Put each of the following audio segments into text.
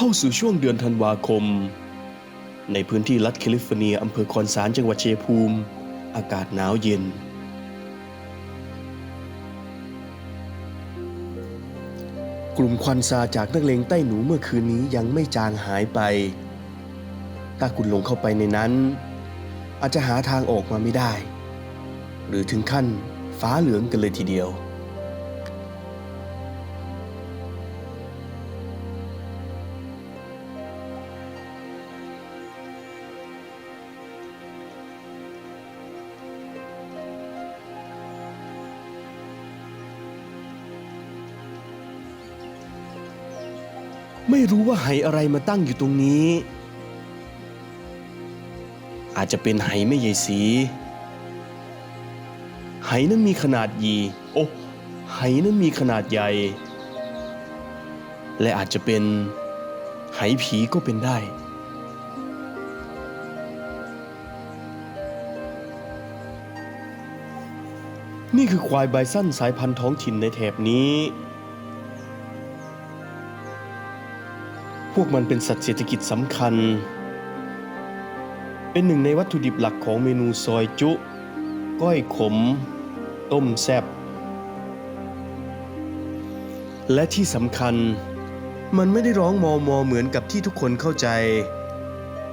เข้าสู่ช่วงเดือนธันวาคม ในพื้นที่รัฐแคลิฟอร์เนียอำเภอคอนสารจังหวัดเชียภูมิ อากาศหนาวเย็น กลุ่มควันซาจากนักเลงใต้หนูเมื่อคืนนี้ยังไม่จางหายไป ถ้าคุณลงเข้าไปในนั้น อาจจะหาทางออกมาไม่ได้ หรือถึงขั้นฟ้าเหลืองกันเลยทีเดียว ไม่รู้ว่าไหอะไรมาตั้งอยู่ตรงนี้ อาจจะเป็นไหไม่ใหญ่สี ไหนั้นมีขนาดยีโอ้ไหนั้นมีขนาดใหญ่ และอาจจะเป็นไหผีก็เป็นได้นี่คือควายไบซันสายพันธุ์ท้องถิ่นในแถบนี้ วกมันเป็นสัตว์เศรษฐกิจสำคัญ เป็นหนึ่งในวัตถุดิบหลักของเมนูซอยจุ ก้อยขม ต้มแซ่บและที่สำคัญ มันไม่ได้ร้องมอมอเหมือนกับที่ทุกคนเข้าใจ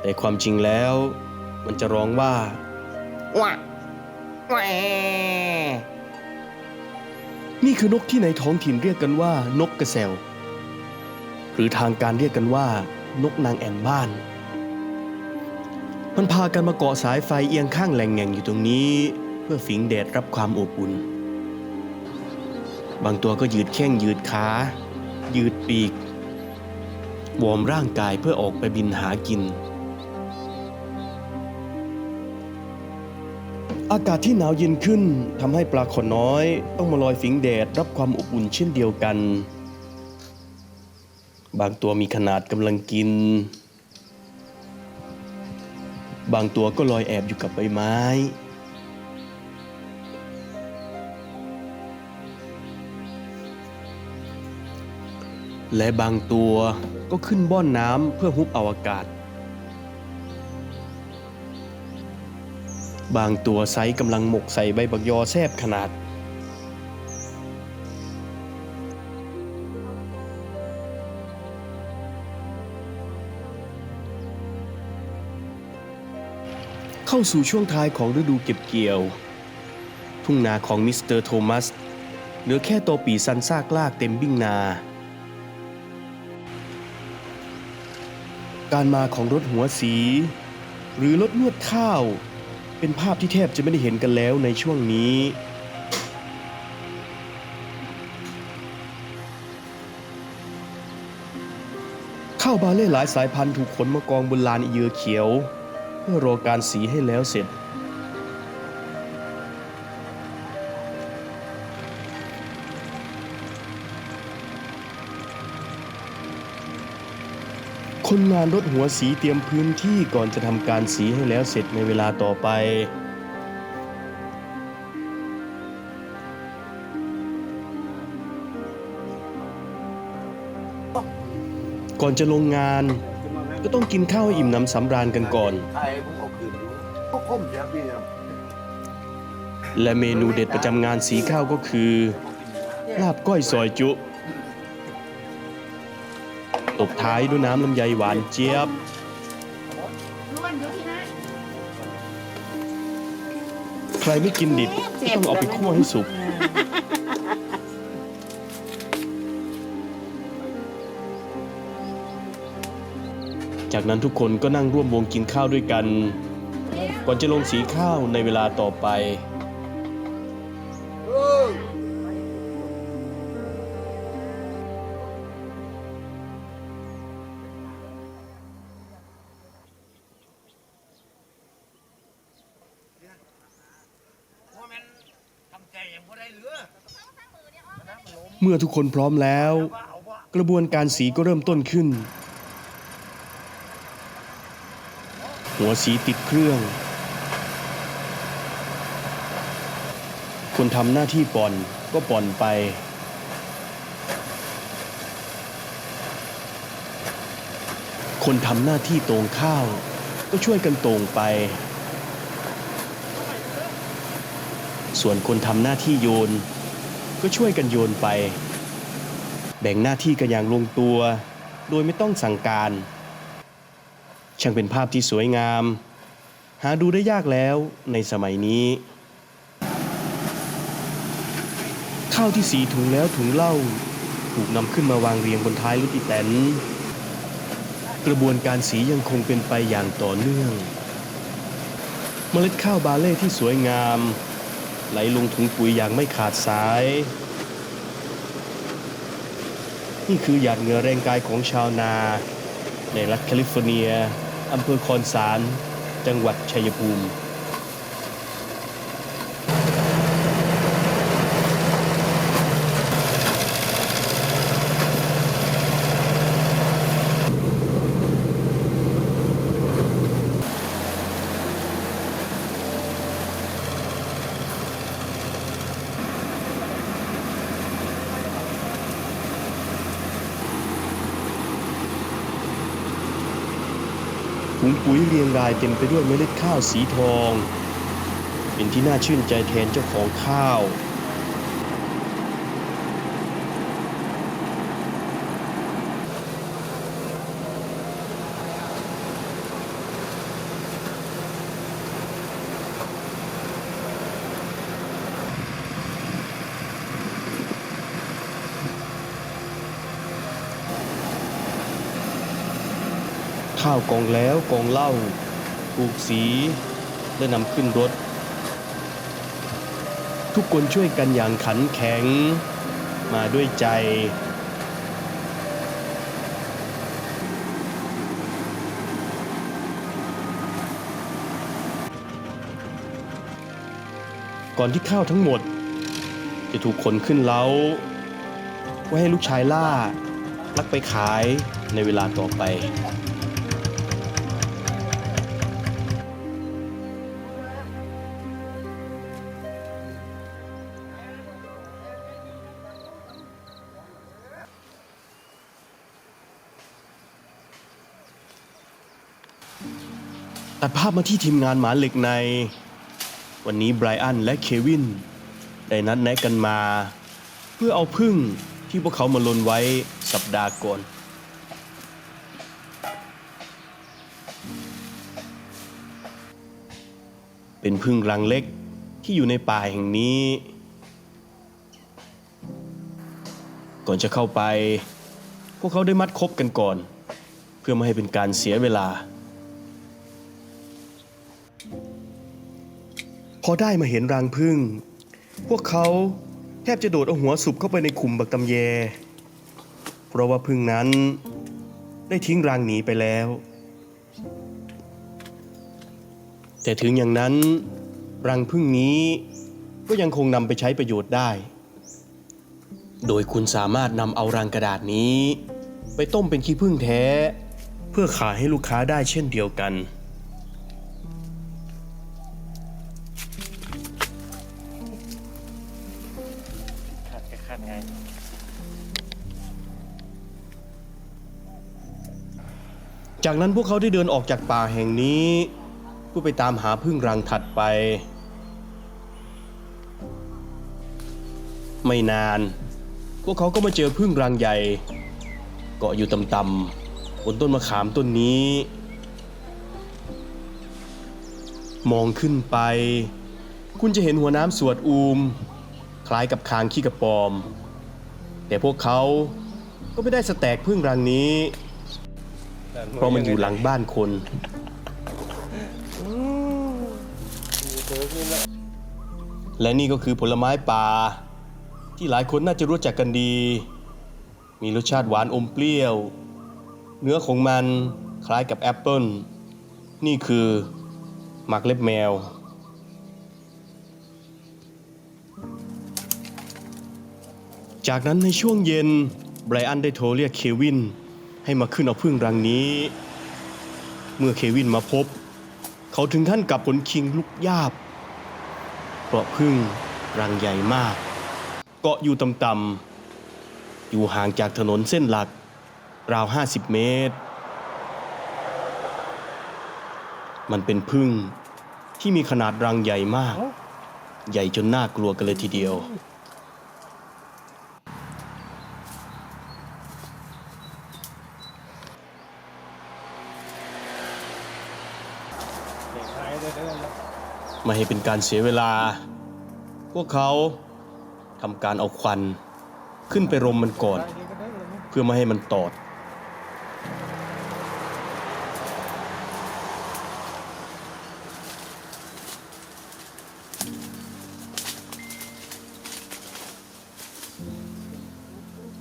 แต่ความจริงแล้ว มันจะร้องว่าว้าแหวนี่คือนกที่ในท้องถิ่นเรียกกันว่านกกระแซว หรือทางการเรียกกันว่า นกนางแอ่นบ้าน มันพากันมาเกาะสายไฟเอียงข้างแหล่งแง่งอยู่ตรงนี้ เพื่อฝิงแดดรับความอบอุ่น บางตัวก็ยืดแข้งยืดขา ยืดปีก วอร์มร่างกายเพื่อออกไปบินหากิน อากาศที่หนาวเย็นขึ้นทำให้ปลาขนน้อย ต้องมาลอยฝิงแดดรับความอบอุ่นเช่นเดียวกัน บางตัวมีขนาดกำลังกิน บางตัวก็ลอยแอบอยู่กับใบไม้ และบางตัวก็ขึ้นบ้อนน้ำเพื่อฮุบเอาอากาศ บางตัวไซส์กำลังหมกใส่ใบบักยอแซบขนาด เข้าสู่ช่วงท้ายของฤดูเก็บเกี่ยว ทุ่งนาของมิสเตอร์โทมัสเหลือแค่ตัวปีซันซากลากเต็มบิ่งนา การมาของรถหัวสี หรือรถนวดข้าว เป็นภาพที่แทบจะไม่ได้เห็นกันแล้วในช่วงนี้ ข้าวบาเล่หลายสายพันธุ์ถูกขนมากองบนลานอีเยือเขียว พื่อรอการสีให้แล้วเสร็จ คนงานรถหัวสีเตรียมพื้นที่ก่อนจะทำการสีให้แล้วเสร็จในเวลาต่อไปก่อนจะลงงาน ก็ต้องกินข้าวให้อิ่มหน้ำสำราญกันก่อน ไอ้ผมเอาคืนอยู่ก็คมเสียพี่ครับและเมนูเด็ดประจำงานสีข้าวก็คือ ลาบก้อยซอยจุ ตบท้ายด้วยน้ำลำไยหวานเจี๊ยบ ล้วนอยู่ที่นั่นใครไม่กินดิบก็ต้องเอาไปคั่วให้สุก จากนั้นทุกคนก็นั่งร่วมวงกินข้าวด้วยกัน ก่อนจะลงสีข้าวในเวลาต่อไป เมื่อทุกคนพร้อมแล้ว กระบวนการสีก็เริ่มต้นขึ้น หัวสีติดเครื่อง คนทำหน้าที่ป่อนก็ป่อนไป คนทำหน้าที่ตรงข้าว ก็ช่วยกันตรงไป ส่วนคนทำหน้าที่โยน ก็ช่วยกันโยนไป แบ่งหน้าที่กันอย่างลงตัว โดยไม่ต้องสั่งการ ช่างเป็นภาพที่สวยงาม หาดูได้ยากแล้วในสมัยนี้ ข้าวที่สีถุงแล้วถุงเล่า ถูกนำขึ้นมาวางเรียงบนท้ายรถอีแตนกระบวนการสียังคงเป็นไปอย่างต่อเนื่อง เมล็ดข้าวบาเล่ที่สวยงาม ไหลลงถุงปุ๋ยอย่างไม่ขาดสาย นี่คือหยาดเหงื่อแรงกายของชาวนา ในรัฐแคลิฟอร์เนีย อำเภอคอนสาร จังหวัดชัยภูมิ ถุงปุ๋ยเรียงรายเต็มไปด้วยเมล็ดข้าวสีทอง เป็นที่น่าชื่นใจแทนเจ้าของข้าว ข้าวกองแล้วกองเหล้าถูกสีและนำขึ้นรถ ทุกคนช่วยกันอย่างขันแข็ง มาด้วยใจ ก่อนที่ข้าวทั้งหมด จะถูกขนขึ้นเล้า ไว้ให้ลูกชายล่าลักไปขายในเวลาต่อไป ตัดภาพมาที่ทีมงานหมาเหล็กใน วันนี้ไบรอันและเควิน ได้นัดแนะกันมา เพื่อเอาพึ่งที่พวกเขามาลนไว้สัปดาห์ก่อนเป็นพึ่งรังเล็กที่อยู่ในป่าแห่งนี้ ก่อนจะเข้าไป พวกเขาได้มัดคบกันก่อน เพื่อไม่ให้เป็นการเสียเวลา พอได้มาเห็นรังพึ่ง พวกเขาแทบจะโดดเอาหัวสุบเข้าไปในขุมบักตำแย เพราะว่าพึ่งนั้นได้ทิ้งรังหนีไปแล้ว แต่ถึงอย่างนั้น รังพึ่งนี้ก็ยังคงนำไปใช้ประโยชน์ได้ โดยคุณสามารถนำเอารังกระดาษนี้ ไปต้มเป็นขี้ผึ้งแท้ เพื่อขายให้ลูกค้าได้เช่นเดียวกัน จากนั้นพวกเขาได้เดินออกจากป่าแห่งนี้เพื่อไปตามหาพึ่งรังถัดไป ไม่นาน พวกเขาก็มาเจอพึ่งรังใหญ่ เกาะอยู่ต่ำๆบนต้นมะขามต้นนี้ มองขึ้นไป คุณจะเห็นหัวน้ำสวดอูม คล้ายกับคางขี้กระปอม แต่พวกเขาก็ไม่ได้สแตกพึ่งรังนี้ เพราะมันอยู่หลังบ้านคนและนี่ก็คือผลไม้ป่า ที่หลายคนน่าจะรู้จักกันดี มีรสชาติหวานอมเปรี้ยว เนื้อของมันคล้ายกับแอปเปิ้ลนี่คือหมักเล็บแมว จากนั้นในช่วงเย็นไบรอันได้โทรเรียกเควิน ให้มาขึ้นเอาพึ่งรังนี้ เมื่อเควินมาพบ เขาถึงขั้นกับผลคิงลุกยาบ เพราะพึ่งรังใหญ่มาก เกาะอยู่ต่ำๆอยู่ห่างจากถนนเส้นหลัก ราว 50 เมตร มันเป็นพึ่งที่มีขนาดรังใหญ่มาก ใหญ่จนน่ากลัวกันเลยทีเดียว ไม่ให้เป็นการเสียเวลา พวกเขาทำการเอาควัน ขึ้นไปรมมันก่อน เพื่อไม่ให้มันตอด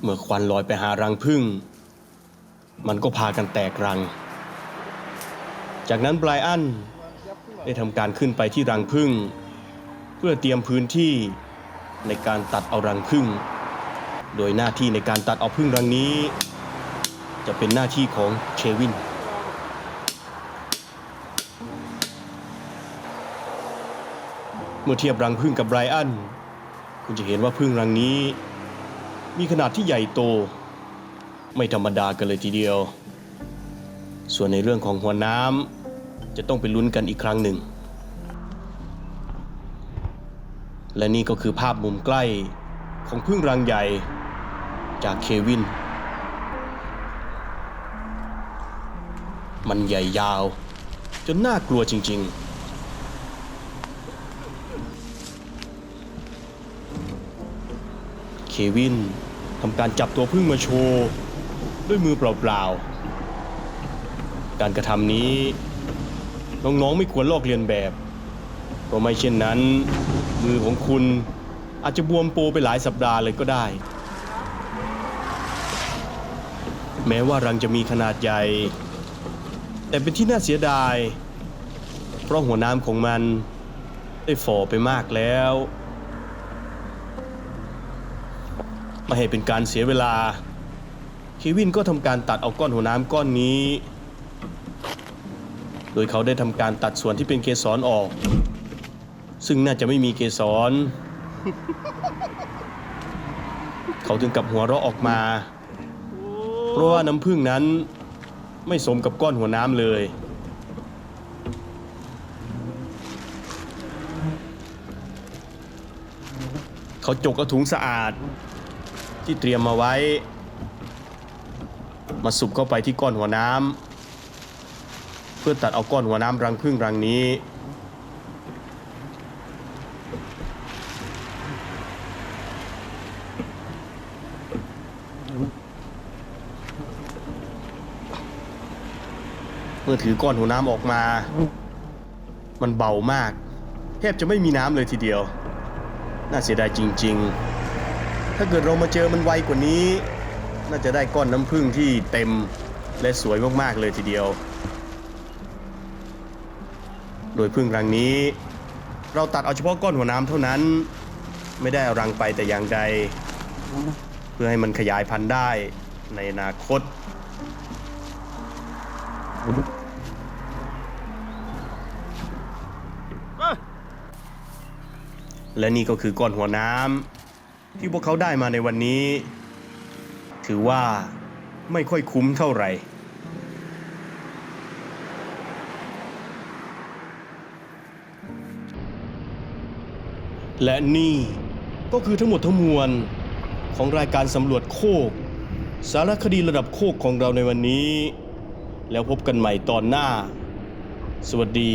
เมื่อควันลอยไปหารังผึ้งมันก็พากันแตกรัง จากนั้นไบรอัน ได้ทำการขึ้นไปที่รังผึ้งเพื่อเตรียมพื้นที่ในการตัดเอารังผึ้งโดยหน้าที่ในการตัดเอาผึ้งรังนี้ จะเป็นหน้าที่ของเชวินเมื่อเทียบรังผึ้งกับไบรอัน คุณจะเห็นว่าผึ้งรังนี้ มีขนาดที่ใหญ่โต ไม่ธรรมดากันเลยทีเดียว ส่วนในเรื่องของหัวน้ำ จะต้องไปลุ้นกันอีกครั้งหนึ่ง และนี่ก็คือภาพมุมใกล้ของพึ่งรังใหญ่จากเควิน มันใหญ่ยาว จนน่ากลัวจริงๆเควินทำการจับตัวพึ่งมาโชว์ ด้วยมือเปล่าๆ การกระทำนี้ น้องๆไม่ควรลอกเลียนแบบเพราะไม่เช่นนั้น มือของคุณอาจจะบวมโปไปหลายสัปดาห์เลยก็ได้ แม้ว่ารังจะมีขนาดใหญ่ แต่เป็นที่น่าเสียดาย เพราะหัวน้ำของมันได้ฝ่อไปมากแล้วไม่ให้เป็นการเสียเวลา เควินก็ทำการตัดเอาก้อนหัวน้ำก้อนนี้ โดยเขาได้ทำการตัดส่วนที่เป็นเกสรออก ซึ่งน่าจะไม่มีเกสร เขาถึงกับหัวเราะออกมา เพราะว่าน้ำผึ้งนั้นไม่สมกับก้อนหัวน้ำเลย เขาจกเอาถุงสะอาด ที่เตรียมมาไว้ มาสุบเข้าไปที่ก้อนหัวน้ำ พื่อตัดเอาก้อนหัวน้ำรังพึ่งรังนี้ เมื่อถือก้อนหัวน้ำออกมา มันเบามาก แทบจะไม่มีน้ำเลยทีเดียว น่าเสียดายจริง ๆ ถ้าเกิดเรามาเจอมันไวกว่านี้ น่าจะได้ก้อนน้ำผึ้งที่เต็มและสวยมาก ๆ เลยทีเดียว โดยพึ่งรังนี้ เราตัดเอาเฉพาะก้อนหัวน้ำเท่านั้น ไม่ได้เอารังไปแต่อย่างใด เพื่อให้มันขยายพันธุ์ได้ในอนาคต และนี่ก็คือก้อนหัวน้ำที่พวกเขาได้มาในวันนี้ ถือว่าไม่ค่อยคุ้มเท่าไหร่ และนี่ก็คือทั้งหมดทั้งมวลของรายการสำรวจโคก สารคดีระดับโคกของเราในวันนี้ แล้วพบกันใหม่ตอนหน้า สวัสดี